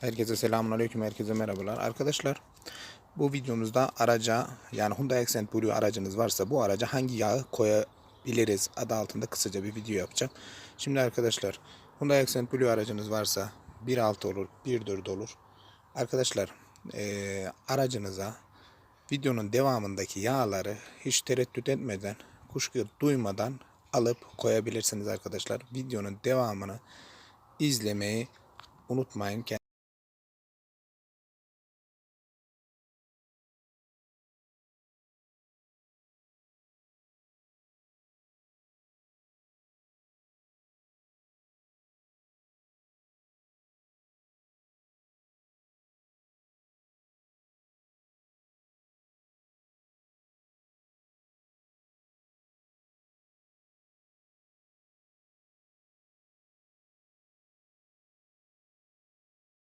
Herkese selamun aleyküm, herkese merhabalar. Arkadaşlar bu videomuzda araca yani Hyundai Accent Blue aracınız varsa bu araca hangi yağı koyabiliriz adı altında kısaca bir video yapacağım. Şimdi arkadaşlar Hyundai Accent Blue aracınız varsa 1.6 olur 1.4 olur. Arkadaşlar eee, aracınıza videonun devamındaki yağları hiç tereddüt etmeden kuşku duymadan alıp koyabilirsiniz arkadaşlar. Videonun devamını izlemeyi unutmayın.